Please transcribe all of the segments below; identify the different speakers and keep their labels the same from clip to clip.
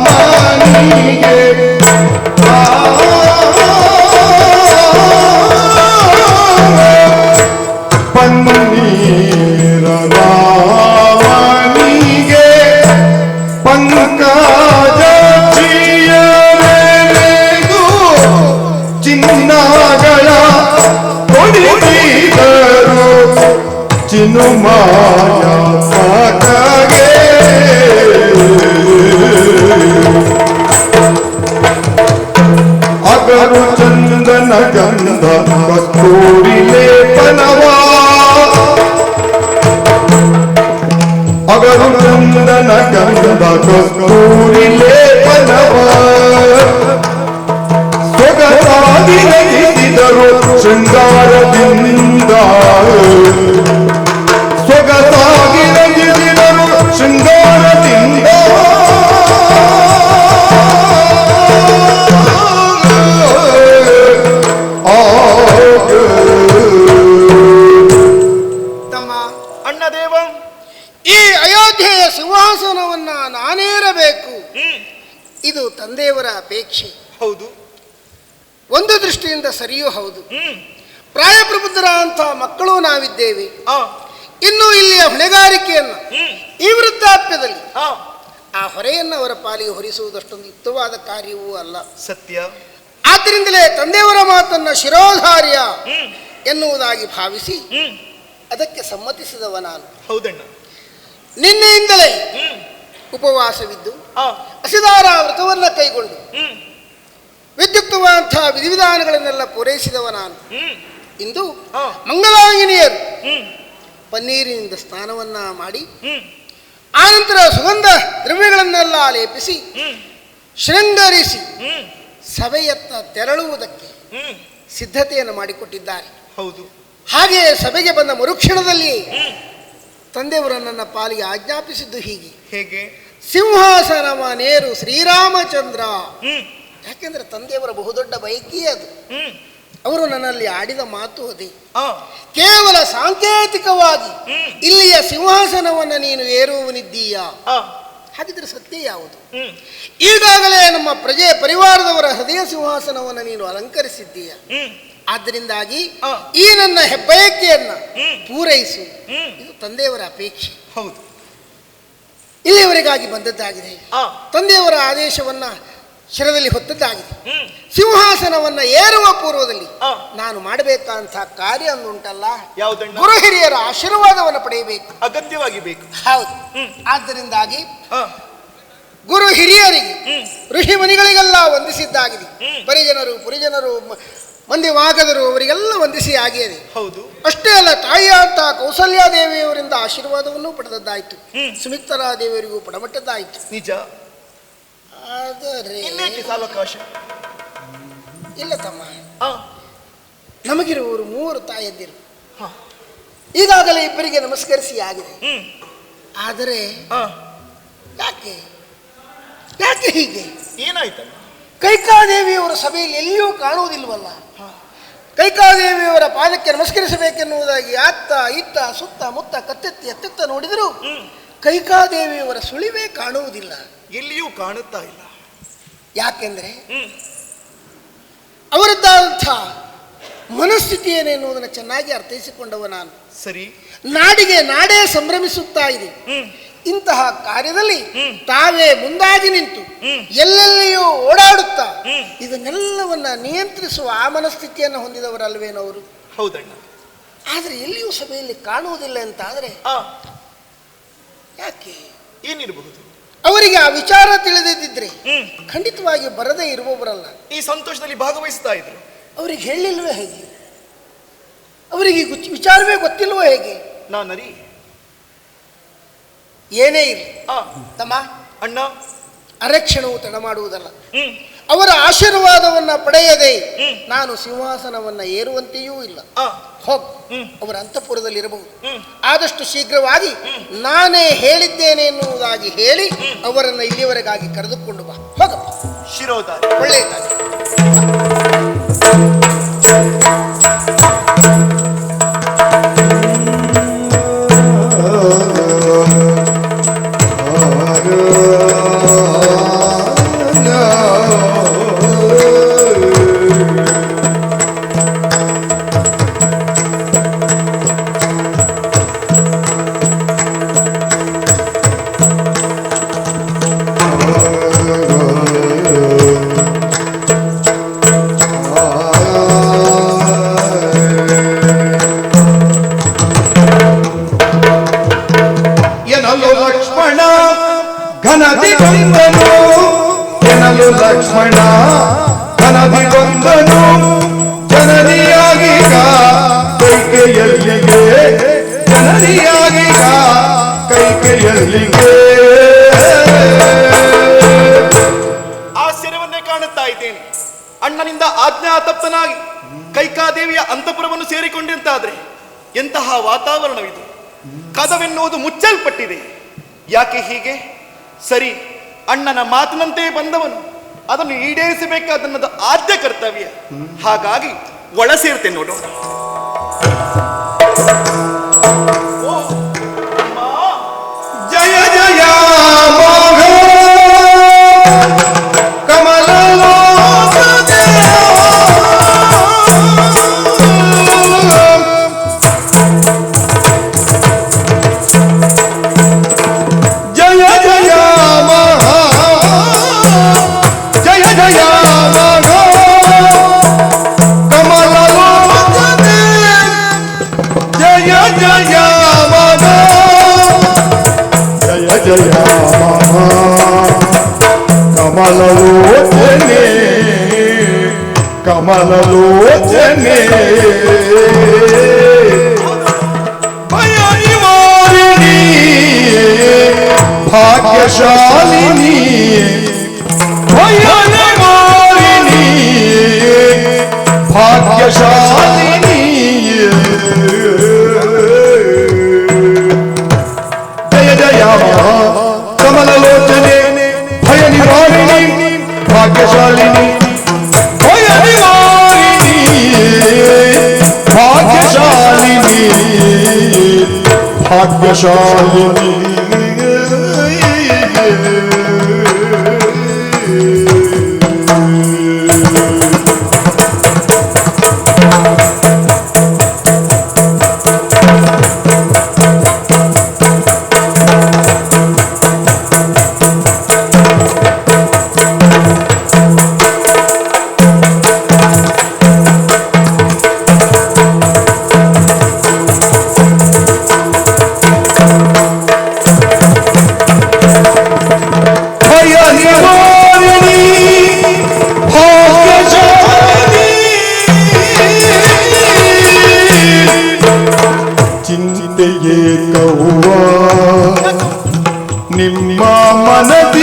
Speaker 1: ಪನ್ನೀರಾಮನಿಗೆ. ಪನ್ನೀರರಾಮನಿಗೆ ಪಂಕಜ ಪ್ರಿಯರೆನೆದು ಚಿನ್ನಗಳ ಕೊಡಿದರು ಚಿನುಮಾಯ
Speaker 2: ತಂದೆಯವರ ಅಪೇಕ್ಷೆ.
Speaker 3: ಹೌದು.
Speaker 2: ಒಂದು ದೃಷ್ಟಿಯಿಂದ ಸರಿಯೂ ಹೌದು.
Speaker 3: ಹ್ಮ್.
Speaker 2: ಪ್ರಾಯಪ್ರಬುದ್ಧರ ಅಂತ ಮಕ್ಕಳು ನಾವಿದ್ದೇವೆ. ಇನ್ನು ಇಲ್ಲಿಯ ಹೊಣೆಗಾರಿಕೆಯನ್ನು ಈ ವೃದ್ಧಾಪ್ಯದಲ್ಲಿ
Speaker 3: ಆ
Speaker 2: ಹೊರೆಯನ್ನು ಅವರ ಪಾಲಿಗೆ ಹೊರಿಸುವುದಷ್ಟೊಂದು ಯುಕ್ತವಾದ ಕಾರ್ಯವೂ ಅಲ್ಲ.
Speaker 3: ಸತ್ಯ.
Speaker 2: ಆದ್ದರಿಂದಲೇ ತಂದೆಯವರ ಮಾತನ್ನ ಶಿರೋಧಾರ್ಯ ಎನ್ನುವುದಾಗಿ ಭಾವಿಸಿ ಅದಕ್ಕೆ ಸಮ್ಮತಿಸಿದವ ನಾನು.
Speaker 3: ಹೌದಣ್ಣ.
Speaker 2: ನಿನ್ನೆಯಿಂದಲೇ ಉಪವಾಸವಿದ್ದು ಹಸಿದಾರ ವ್ರತವನ್ನ ಕೈಗೊಂಡು ವಿದ್ಯುಕ್ತವಾದಂತಹ ವಿಧಿವಿಧಾನಗಳನ್ನೆಲ್ಲ ಪೂರೈಸಿದವ ನಾನು. ಇಂದು ಮಂಗಲಾಂಗಿನಿಯರು ಪನ್ನೀರಿನಿಂದ ಸ್ನಾನವನ್ನ ಮಾಡಿ ಆನಂತರ ಸುಗಂಧ ದ್ರವ್ಯಗಳನ್ನೆಲ್ಲ ಲೇಪಿಸಿ ಶೃಂಗರಿಸಿ ಸಭೆಯತ್ತ ತೆರಳುವುದಕ್ಕೆ ಸಿದ್ಧತೆಯನ್ನು ಮಾಡಿಕೊಟ್ಟಿದ್ದಾರೆ.
Speaker 3: ಹೌದು.
Speaker 2: ಹಾಗೆ ಸಭೆಗೆ ಬಂದ ಮರುಕ್ಷಣದಲ್ಲಿ ತಂದೆಯವರು ನನ್ನ ಪಾಲಿಗೆ ಆಜ್ಞಾಪಿಸಿದ್ದು ಹೀಗೆ.
Speaker 3: ಹೇಗೆ?
Speaker 2: ಸಿಂಹಾಸನವ ನೇರು ಶ್ರೀರಾಮಚಂದ್ರ. ಯಾಕೆಂದ್ರೆ ತಂದೆಯವರ ಬಹುದೊಡ್ಡ ಬೈಕಿ ಅದು. ಅವರು ನನ್ನಲ್ಲಿ ಆಡಿದ ಮಾತು ಅದೇ. ಕೇವಲ ಸಾಂಕೇತಿಕವಾಗಿ. ಇಲ್ಲಿಯ ಸಿಂಹಾಸನವನ್ನು ನೀನು ಏರುವನಿದ್ದೀಯಾ ಹಾಗಿದ್ರೆ ಸತ್ಯ ಯಾವುದು? ಈಗಾಗಲೇ ನಮ್ಮ ಪ್ರಜೆ ಪರಿವಾರದವರ ಹೃದಯ ಸಿಂಹಾಸನವನ್ನು ನೀನು ಅಲಂಕರಿಸಿದ್ದೀಯ. ಆದ್ದರಿಂದಾಗಿ. ಈ ನನ್ನ ಹೆಬ್ಬಯಕೆಯನ್ನ. ಪೂರೈಸು. ಇದು ತಂದೆಯವರ ಅಪೇಕ್ಷೆ.
Speaker 3: ಹೌದು.
Speaker 2: ಇಲ್ಲಿಯವರೆಗಾಗಿ ಬಂದದ್ದಾಗಿದೆ. ತಂದೆಯವರ ಆದೇಶವನ್ನ ಶಿರದಲ್ಲಿ ಹೊತ್ತದ್ದಾಗಿದೆ. ಸಿಂಹಾಸನವನ್ನ ಏರುವ ಪೂರ್ವದಲ್ಲಿ. ನಾನು ಮಾಡಬೇಕಾದಂತಹ ಕಾರ್ಯ ಒಂದುಂಟಲ್ಲ ಗುರು ಹಿರಿಯರ ಆಶೀರ್ವಾದವನ್ನು ಪಡೆಯಬೇಕು.
Speaker 3: ಅಗತ್ಯವಾಗಿ ಬೇಕು.
Speaker 2: ಹೌದು. ಆದ್ದರಿಂದಾಗಿ ಗುರು ಹಿರಿಯರಿಗೆ ಋಷಿ ಮುನಿಗಳಿಗೆಲ್ಲ ವಂದಿಸಿದ್ದಾಗಿದೆ. ಪರಿಜನರು ಪುರಿಜನರು ಮಂದಿ ವಾಗದರು ಅವರಿಗೆಲ್ಲ ವಂದಿಸಿ ಆಗಿದೆ
Speaker 3: ಹೌದು.
Speaker 2: ಅಷ್ಟೇ ಅಲ್ಲ ತಾಯಿಯ ಅಂತ ಕೌಸಲ್ಯಾದೇವಿಯವರಿಂದ ಆಶೀರ್ವಾದವನ್ನು ಪಡೆದದ್ದಾಯಿತು. ಸುಮಿತ್ರಾ ದೇವಿಯವರಿಗೂ ಪಡಮಟ್ಟದ್ದಾಯಿತು.
Speaker 3: ನಿಜ.
Speaker 2: ಆದರೆ ಇಲ್ಲ ತಮ್ಮ. ನಮಗಿರುವವರು ಮೂವರು ತಾಯಂದಿರು. ಈಗಾಗಲೇ ಇಬ್ಬರಿಗೆ ನಮಸ್ಕರಿಸಿ ಆಗಿದೆ. ಆದರೆ ಯಾಕೆ? ಯಾಕೆ ಹೀಗೆ?
Speaker 3: ಏನಾಯ್ತಲ್ಲ
Speaker 2: ಕೈಕಾದೇವಿಯವರ ಸಭೆಯಲ್ಲಿ ಎಲ್ಲಿಯೂ ಕಾಣುವುದಿಲ್ವಲ್ಲ ಕೈಕಾದೇವಿಯವರ ಪಾದಕ್ಕೆ ನಮಸ್ಕರಿಸಬೇಕೆನ್ನುವುದಾಗಿ ಅತ್ತ ಇತ್ತ ಸುತ್ತ ಮುತ್ತ ಕತ್ತೆತ್ತಿ ಎತ್ತೆತ್ತ ನೋಡಿದರೂ ಕೈಕಾದೇವಿಯವರ ಸುಳಿವೇ ಕಾಣುವುದಿಲ್ಲ.
Speaker 3: ಎಲ್ಲಿಯೂ ಕಾಣುತ್ತಾ ಇಲ್ಲ.
Speaker 2: ಯಾಕೆಂದರೆ ಅವರದ್ದಾದಂಥ ಮನಸ್ಥಿತಿ ಏನೆನ್ನುವುದನ್ನು ಚೆನ್ನಾಗಿ ಅರ್ಥೈಸಿಕೊಂಡವ ನಾನು.
Speaker 3: ಸರಿ.
Speaker 2: ನಾಡಿಗೆ ನಾಡೇ ಸಂಭ್ರಮಿಸುತ್ತಾ ಇದೆ. ಇಂತಹ ಕಾರ್ಯದಲ್ಲಿ. ತಾವೇ ಮುಂದಾಗಿ ನಿಂತು. ಎಲ್ಲೆಲ್ಲಿಯೂ ಓಡಾಡುತ್ತಾ. ಇದನ್ನೆಲ್ಲವನ್ನ ನಿಯಂತ್ರಿಸುವ ಆ ಮನಸ್ಥಿತಿಯನ್ನು ಹೊಂದಿದವರಲ್ವೇನೋ ಅವರು?
Speaker 3: ಹೌದಣ್ಣ.
Speaker 2: ಆದರೆ ಎಲ್ಲಿಯೂ ಸಭೆಯಲ್ಲಿ ಕಾಣುವುದಿಲ್ಲ ಅಂತ ಆದರೆ ಯಾಕೆ?
Speaker 3: ಏನಿರಬಹುದು?
Speaker 2: ಅವರಿಗೆ ಆ ವಿಚಾರ ತಿಳಿದಿದ್ದರೆ ಖಂಡಿತವಾಗಿ ಬರದೇ ಇರುವವರಲ್ಲ.
Speaker 3: ಈ ಸಂತೋಷದಲ್ಲಿ ಭಾಗವಹಿಸ್ತಾ ಇದ್ರು.
Speaker 2: ಅವರಿಗೆ ಹೇಳಿಲ್ವೇ ಹೇಗೆ? ಅವರಿಗೆ ವಿಚಾರವೇ ಗೊತ್ತಿಲ್ವೋ ಹೇಗೆ?
Speaker 3: ನಾನರಿ
Speaker 2: ಏನೇ ಇರಲಿ. ತಮ್ಮ.
Speaker 3: ಅಣ್ಣ.
Speaker 2: ಅರಕ್ಷಣವು ತಡ ಮಾಡುವುದಲ್ಲ. ಅವರ ಆಶೀರ್ವಾದವನ್ನ ಪಡೆಯದೆ ನಾನು ಸಿಂಹಾಸನವನ್ನ ಏರುವಂತೆಯೂ ಇಲ್ಲ. ಹೋಗ್. ಅವರ ಅಂತಃಪುರದಲ್ಲಿ ಇರಬಹುದು ಆದಷ್ಟು ಶೀಘ್ರವಾಗಿ ನಾನೇ ಹೇಳಿದ್ದೇನೆ ಎನ್ನುವುದಾಗಿ ಹೇಳಿ ಅವರನ್ನು ಇಲ್ಲಿಯವರೆಗಾಗಿ ಕರೆದುಕೊಂಡು ಬಾ. ಹೋಗಪ್ಪ.
Speaker 3: ಶಿರೋದ
Speaker 2: ಒಳ್ಳೆಯದಾಗಿ.
Speaker 3: ಎಂತಹ ವಾತಾವರಣವಿದು? ಕದವೆನ್ನುವುದು ಮುಚ್ಚಲ್ಪಟ್ಟಿದೆ. ಯಾಕೆ ಹೀಗೆ? ಸರಿ, ಅಣ್ಣನ ಮಾತಿನಂತೆ ಬಂದವನು. ಅದನ್ನು ಈಡೇರಿಸಬೇಕಾದ ಆದ್ಯ ಕರ್ತವ್ಯ. ಹಾಗಾಗಿ ಒಳ ಸೇರ್ತೇನೆ ನೋಡೋಣ.
Speaker 1: শহীদ ಏಕವ ನಿಮ್ಮ ಮನದಿ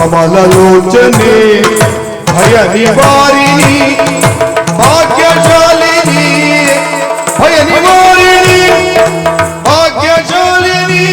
Speaker 1: ಕಮಲಲೋಚನೆ ಭಯ ನಿವಾರಿಣಿ ಭಾಗ್ಯಶಾಲಿನಿ ಭಯ ನಿವಾರಿಣಿ ಭಾಗ್ಯಶಾಲಿನಿ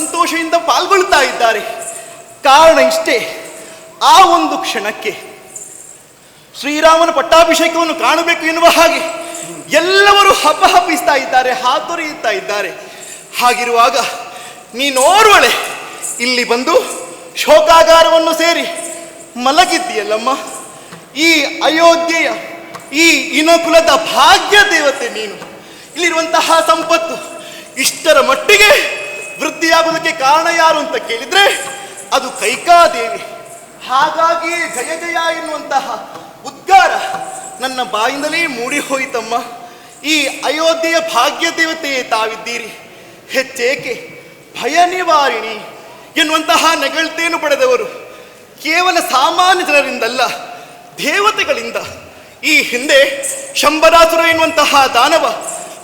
Speaker 3: ಸಂತೋಷದಿಂದ ಪಾಲ್ಗೊಳ್ತಾ ಇದ್ದಾರೆ. ಕಾರಣ ಇಷ್ಟೇ, ಆ ಒಂದು ಕ್ಷಣಕ್ಕೆ ಶ್ರೀರಾಮನ ಪಟ್ಟಾಭಿಷೇಕವನ್ನು ಕಾಣಬೇಕು ಎನ್ನುವ ಹಾಗೆ ಎಲ್ಲವರು ಹಬ್ಬ ಹಬ್ಬಿಸ್ತಾ ಇದ್ದಾರೆ ಹಾತೊರೆಯುತ್ತಾ ಇದ್ದಾರೆ. ಹಾಗಿರುವಾಗ ನೀನೋರ್ವಳೆ ಇಲ್ಲಿ ಬಂದು ಶೋಕಾಗಾರವನ್ನು ಸೇರಿ ಮಲಗಿದ್ದೀಯಲ್ಲಮ್ಮ. ಈ ಅಯೋಧ್ಯೆಯ, ಈ ಇನಕುಲದ ಭಾಗ್ಯ ದೇವತೆ ನೀನು. ಇಲ್ಲಿರುವಂತಹ ಸಂಪತ್ತು ಇಷ್ಟರ ಮಟ್ಟಿಗೆ ವೃದ್ಧಿಯಾಗುವುದಕ್ಕೆ ಕಾರಣ ಯಾರು ಅಂತ ಕೇಳಿದ್ರೆ ಅದು ಕೈಕಾದೇವಿ. ಹಾಗಾಗಿ ಜಯ ಜಯ ಎನ್ನುವಂತಹ ಉದ್ಗಾರ ನನ್ನ ಬಾಯಿಂದಲೇ ಮೂಡಿ ಹೋಯಿತಮ್ಮ. ಈ ಅಯೋಧ್ಯೆಯ ಭಾಗ್ಯ ದೇವತೆಯೇ ತಾವಿದ್ದೀರಿ. ಹೆಚ್ಚೇಕೆ ಭಯ ನಿವಾರಿಣಿ ಎನ್ನುವಂತಹ ನೆಗಳ್ತೇನು ಪಡೆದವರು. ಕೇವಲ ಸಾಮಾನ್ಯ ಜನರಿಂದಲ್ಲ, ದೇವತೆಗಳಿಂದ. ಈ ಹಿಂದೆ ಶಂಬರಾಸುರ ಎನ್ನುವಂತಹ ದಾನವ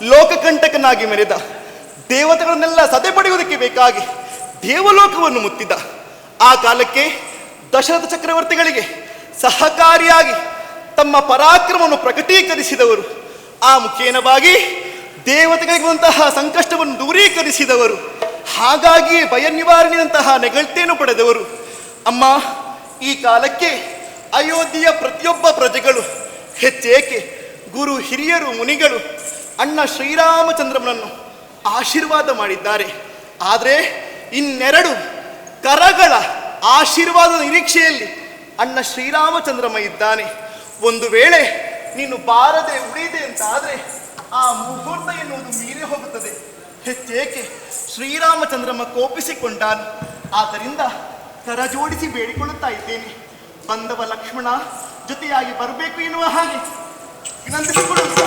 Speaker 3: ಲೋಕಕಂಟಕನಾಗಿ ಮೆರೆದ. ದೇವತೆಗಳನ್ನೆಲ್ಲ ಸದೆ ಪಡೆಯುವುದಕ್ಕೆ ಬೇಕಾಗಿ ದೇವಲೋಕವನ್ನು ಮುತ್ತಿದ ಆ ಕಾಲಕ್ಕೆ ದಶರಥ ಚಕ್ರವರ್ತಿಗಳಿಗೆ ಸಹಕಾರಿಯಾಗಿ ತಮ್ಮ ಪರಾಕ್ರಮವನ್ನು ಪ್ರಕಟೀಕರಿಸಿದವರು. ಆ ಮುಖೇನವಾಗಿ ದೇವತೆಗಳಿಗುವಂತಹ ಸಂಕಷ್ಟವನ್ನು ದೂರೀಕರಿಸಿದವರು. ಹಾಗಾಗಿ ಭಯ ನಿವಾರಣೆಯಂತಹ ನೆಗಳ್ತೆಯನ್ನು ಪಡೆದವರು. ಅಮ್ಮ, ಈ ಕಾಲಕ್ಕೆ ಅಯೋಧ್ಯೆಯ ಪ್ರತಿಯೊಬ್ಬ ಪ್ರಜೆಗಳು, ಹೆಚ್ಚೇಕೆ ಗುರು ಹಿರಿಯರು, ಮುನಿಗಳು, ಅಣ್ಣ ಶ್ರೀರಾಮಚಂದ್ರನನ್ನು ಆಶೀರ್ವಾದ ಮಾಡಿದ್ದಾರೆ. ಆದರೆ ಇನ್ನೆರಡು ಕರಗಳ ಆಶೀರ್ವಾದ ನಿರೀಕ್ಷೆಯಲ್ಲಿ ಅಣ್ಣ ಶ್ರೀರಾಮಚಂದ್ರಮ ಇದ್ದಾನೆ. ಒಂದು ವೇಳೆ ನೀನು ಬಾರದೆ ಉಳಿದೆ ಅಂತ ಆದರೆ ಆ ಮುಹೂರ್ತ ಎನ್ನುವುದು ಮೀರಿ ಹೋಗುತ್ತದೆ. ಹೆಚ್ಚೇಕೆ ಶ್ರೀರಾಮಚಂದ್ರಮ್ಮ ಕೋಪಿಸಿಕೊಂಡಾನು. ಆದ್ದರಿಂದ ಕರ ಜೋಡಿಸಿ ಬೇಡಿಕೊಳ್ಳುತ್ತಾ ಇದ್ದೇನೆ. ಬಂದವ ಲಕ್ಷ್ಮಣ ಜೊತೆಯಾಗಿ ಬರಬೇಕು ಎನ್ನುವ ಹಾಗೆ ವಿನಂತಿಸಿಕೊಳ್ಳುತ್ತಾ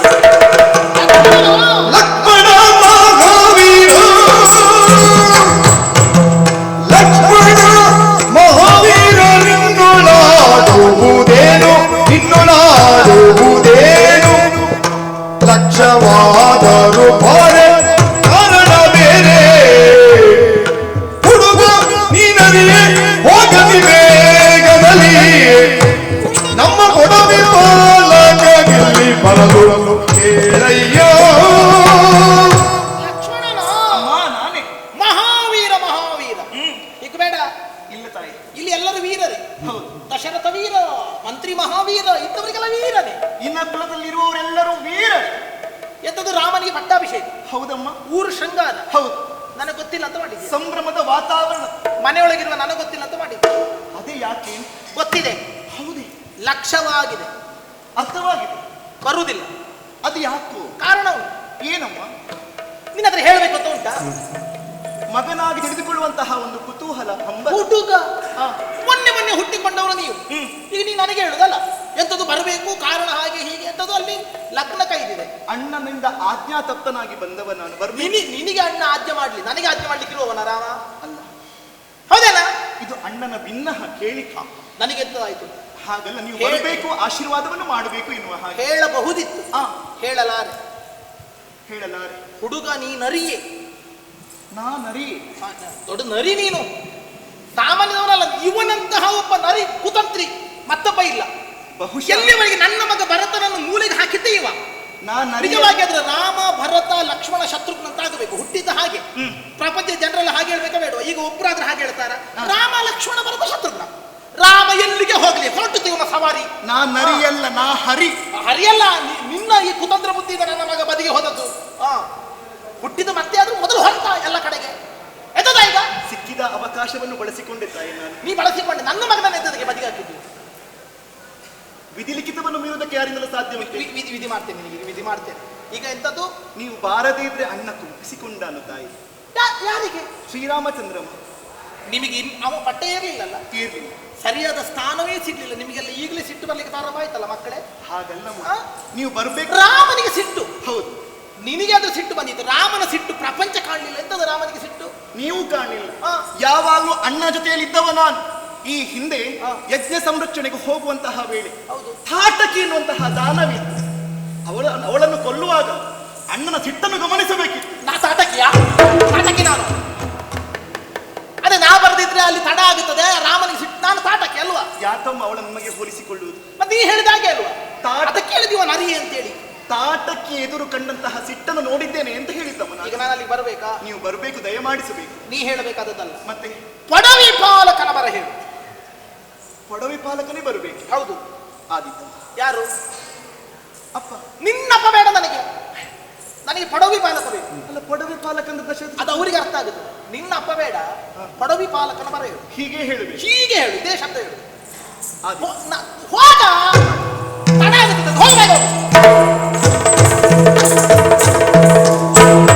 Speaker 3: ಸಂಭ್ರಮದ ವಾತಾವರಣ
Speaker 4: ಮನೆಯೊಳಗಿರುವ ನನಗೆ ಗೊತ್ತಿಲ್ಲ ಅಂತ ಮಾಡಿ
Speaker 3: ಅದೇ ಯಾಕೆ?
Speaker 4: ಗೊತ್ತಿದೆ.
Speaker 3: ಹೌದೇ?
Speaker 4: ಲಕ್ಷವಾಗಿದೆ.
Speaker 3: ಅರ್ಥವಾಗಿದೆ.
Speaker 4: ಬರುವುದಿಲ್ಲ.
Speaker 3: ಅದು ಯಾಕೋ?
Speaker 4: ಕಾರಣ.
Speaker 3: ಏನಮ್ಮ?
Speaker 4: ನಿನ್ನ ಹತ್ರ ಹೇಳ್ಬೇಕು ಅಂತ ಉಂಟಾ?
Speaker 3: ಮಗನಾಗಿ ತಿಳಿದುಕೊಳ್ಳುವಂತಹ ಒಂದು ಕುತೂಹಲ ಹಂಬಲ.
Speaker 4: ಹುಡುಗ.
Speaker 3: ಹಾ.
Speaker 4: ಮೊನ್ನೆ ಮೊನ್ನೆ ಹುಟ್ಟಿಕೊಂಡವರು ನೀವು
Speaker 3: ಹ್ಮ್.
Speaker 4: ಈಗ ನೀನು ನನಗೆ ಹೇಳುದಲ್ಲ? ಎಂತದ್ದು ಬರಬೇಕು? ಕಾರಣ ಹಾಗೆ ಹೀಗೆ ಎಂಥದ್ದು ಅಲ್ಲಿ ಲಗ್ನ ಕೈದಿದೆ
Speaker 3: ಅಣ್ಣನಿಂದ ಆಜ್ಞಾತಪ್ತನಾಗಿ ಬಂದವ ನಾನು.
Speaker 4: ನಿನಿ ನಿನಗೆ ಅಣ್ಣ ಆಜ್ಞೆ ಮಾಡ್ಲಿ. ನನಗೆ ಆಜ್ಞೆ ಮಾಡ್ಲಿಕ್ಕೆ ಇರುವವನ ರಾಮ? ಅಲ್ಲ. ಹೌದಲ್ಲ?
Speaker 3: ಇದು ಅಣ್ಣನ ಭಿನ್ನಹ ಕೇಳಿಕ.
Speaker 4: ನನಗೆ ಎಂತದಾಯ್ತು
Speaker 3: ಹಾಗಲ್ಲ ನೀವು
Speaker 4: ಹೇಳಬೇಕು
Speaker 3: ಬರಬೇಕು ಆಶೀರ್ವಾದವನ್ನು ಮಾಡಬೇಕು ಎನ್ನುವ ಹಾಗೆ.
Speaker 4: ಹೇಳಬಹುದಿತ್ತು.
Speaker 3: ಆ.
Speaker 4: ಹೇಳಲಾರೆ.
Speaker 3: ಹೇಳಲಾರೆ.
Speaker 4: ಹುಡುಗ ನೀ ನರಿಯೇ.
Speaker 3: ನಾ
Speaker 4: ನರಿ ದೊಡ್ಡ ನರಿ ನೀನು. ಸಾಮಾನ್ಯದವನಲ್ಲ ಇವನಂತಹ ಒಬ್ಬ ನರಿ ಕುತಂತ್ರಿ. ಮತ್ತೊಬ್ಬ ಇಲ್ಲ.
Speaker 3: ಬಹುಶಃ
Speaker 4: ಎಲ್ಲಿವರೆಗೆ ನನ್ನ ಮಗ ಭರತನನ್ನು ಮೂಲೆಗೆ ಹಾಕಿದ್ದೆ ಇವ
Speaker 3: ನಾನು
Speaker 4: ನಿಜವಾಗಿ ಆದ್ರೆ ರಾಮ ಭರತ ಲಕ್ಷ್ಮಣ ಶತ್ರುಘ್ನಂತಾಗಬೇಕು ಹುಟ್ಟಿದ ಹಾಗೆ.
Speaker 3: ಹ್ಮ್.
Speaker 4: ಪ್ರಪಂಚ ಜನರೆಲ್ಲ ಹಾಗೆ ಹೇಳ್ಬೇಕಾ ಬೇಡ. ಈಗ ಒಬ್ಬರಾದ್ರೆ ಹಾಗೆ ಹೇಳ್ತಾರ? ರಾಮ ಲಕ್ಷ್ಮಣ ಭರತ ಶತ್ರುಘ್ನ. ರಾಮ ಎಲ್ಲಿಗೆ ಹೋಗ್ಲಿ? ಹೊರಟು ತಿಮ್ಮ ಸವಾರಿ?
Speaker 3: ನಾ ನರಿಯಲ್ಲ ನಾ ಹರಿ.
Speaker 4: ಹರಿಯಲ್ಲ. ನಿನ್ನ ಈ ಕುತಂತ್ರ ಬುದ್ಧಿಯಿಂದ ನನ್ನ ಮಗ ಬದಿಗೆ ಹೋದದ್ದು. ಹುಟ್ಟಿದ ಮತ್ತೆ ಆದ್ರೂ ಮೊದಲು ಹೊರತ ಎಲ್ಲ ಕಡೆಗೆ. ಎದ್ದದ ಈಗ?
Speaker 3: ಸಿಕ್ಕಿದ ಅವಕಾಶವನ್ನು ಬಳಸಿಕೊಂಡಿದ್ದ
Speaker 4: ನೀ ಬಳಸಿಕೊಂಡೆ ನನ್ನ ಮಗನ ಎದ್ದದಕ್ಕೆ ಬದಿಗೆ ಹಾಕಿದ್ದು?
Speaker 3: ವಿಧಿ ಲಿಖಿತವನ್ನು ಮೀರುವುದಕ್ಕೆ ಯಾರಿಂದಲೂ ಸಾಧ್ಯವಿಲ್ಲ.
Speaker 4: ವಿ- ವಿಧಿ ವಿಧಿ ಮಾಡ್ತೇನೆ ನಿಮಗೆ ವಿಧಿ ಮಾಡ್ತೇನೆ. ಈಗ ಎಂಥದ್ದು
Speaker 3: ನೀವು ಬಾರದೇ ಇದ್ರೆ ಅಣ್ಣ ಕುಂಪಿಸಿಕೊಂಡಾನು ತಾಯಿ.
Speaker 4: ಯಾ- ಯಾರಿಗೆ?
Speaker 3: ಶ್ರೀರಾಮಚಂದ್ರ
Speaker 4: ನಿಮಗೆ ಇನ್- ಅವ ಪಟ್ಟೆ ಇರಲಿಲ್ಲಲ್ಲ
Speaker 3: ತೀರ್ಲಿಲ್ಲ.
Speaker 4: ಸರಿಯಾದ ಸ್ಥಾನವೇ ಸಿಗ್ಲಿಲ್ಲ. ನಿಮಗೆಲ್ಲ ಈಗಲೇ ಸಿಟ್ಟು ಬರ್ಲಿಕ್ಕೆ ಪ್ರಾರಂಭ ಆಯ್ತಲ್ಲ ಮಕ್ಕಳೇ?
Speaker 3: ಹಾಗಲ್ಲ ಮಗು. ನೀವು ಬರ್ಬೇಕು.
Speaker 4: ರಾಮನಿಗೆ ಸಿಟ್ಟು.
Speaker 3: ಹೌದು.
Speaker 4: ನಿನಗೆ ಅದು ಸಿಟ್ಟು ಬಂದಿತ್ತು ರಾಮನ ಸಿಟ್ಟು ಪ್ರಪಂಚ ಕಾಣಲಿಲ್ಲ. ಎಂತದ ರಾಮನಿಗೆ ಸಿಟ್ಟು?
Speaker 3: ನೀವು ಕಾಣಲಿಲ್ಲ.
Speaker 4: ಆ.
Speaker 3: ಯಾವಾಗಲೂ ಅಣ್ಣ ಜೊತೆಯಲ್ಲಿ ಇದ್ದವ ನಾನು. ಈ ಹಿಂದೆ
Speaker 4: ಆ.
Speaker 3: ಯಜ್ಞ ಸಂರಕ್ಷಣೆಗೆ ಹೋಗುವಂತಹ ವೇಳೆ
Speaker 4: ಹೌದು.
Speaker 3: ತಾಟಕಿ ಎನ್ನುವಂತಹ ದಾನವಿತ್ತು. ಅವಳ ಅವಳನ್ನು ಕೊಲ್ಲುವಾಗ ಅಣ್ಣನ ಸಿಟ್ಟನ್ನು ಗಮನಿಸಬೇಕಿತ್ತು.
Speaker 4: ನಾ ತಾಟಕಿಯ ತಾಟಕಿ ನಾನು? ಅದೇ ನಾ ಬರೆದಿದ್ರೆ ಅಲ್ಲಿ ತಡ ಆಗುತ್ತದೆ ರಾಮನಿಗೆ ಸಿಟ್ಟು ನಾನು ತಾಟಕಿ ಅಲ್ವಾ?
Speaker 3: ಯಾಕಮ್ಮ ಅವಳ ನಮಗೆ ಹೋಲಿಸಿಕೊಳ್ಳುವುದು?
Speaker 4: ಮತ್ತೆ ನೀ ಹೇಳಿದಾಗೆ ಅಲ್ವಾ?
Speaker 3: ತಾಟಕ್ಕೆ
Speaker 4: ಅದಕ್ಕೆ ಹೇಳಿದೀವ ನರಿ ಅಂತೇಳಿ.
Speaker 3: ತಾಟಕ್ಕೆ ಎದುರು ಕಂಡಂತಹ ಸಿಟ್ಟನ್ನು ನೋಡಿದ್ದೇನೆ ಅಂತ ಹೇಳಿದ್ದಮ್ಮ
Speaker 4: ಈಗ
Speaker 3: ನಾನು
Speaker 4: ಅಲ್ಲಿ ಬರಬೇಕಾ?
Speaker 3: ನೀವು ಬರಬೇಕು ದಯಮಾಡಿಸಬೇಕು.
Speaker 4: ನೀ ಹೇಳಬೇಕಾದದ್ದಲ್ಲ.
Speaker 3: ಮತ್ತೆ?
Speaker 4: ಪಡವಿ ಪಾಲಕನ ಬರ ಹೇಳು.
Speaker 3: ಕೊಡವೆ ಪಾಲಕನೇ ಬರಬೇಕು.
Speaker 4: ಹೌದು.
Speaker 3: ಆದಿತ್ಯ
Speaker 4: ಯಾರು?
Speaker 3: ಅಪ್ಪ.
Speaker 4: ನಿನ್ನಪ್ಪ ಬೇಡ ನನಗೆ. ನನಗೆ ಪಡವಿ ಪಾಲಕ ಬೇಕು.
Speaker 3: ಅಲ್ಲ ಪಾಲಕ ಪಾಲಕನ ಪ್ರಶ್ನೆ
Speaker 4: ಅದು ಅವರಿಗೆ ಅರ್ಥ ಆಗುತ್ತೆ ನಿನ್ನ ಅಪ್ಪ ಬೇಡ ಪಡವಿ ಪಾಲಕನ ಬರ ಹೇಳು
Speaker 3: ಹೀಗೆ ಹೇಳಬೇಕು
Speaker 4: ಹೀಗೆ ಹೇಳು ಇದೇ ಶಬ್ದ ಹೇಳು. ಹೋಗ! ತಡ ಆಗುತ್ತದೆ ಹೋಗು.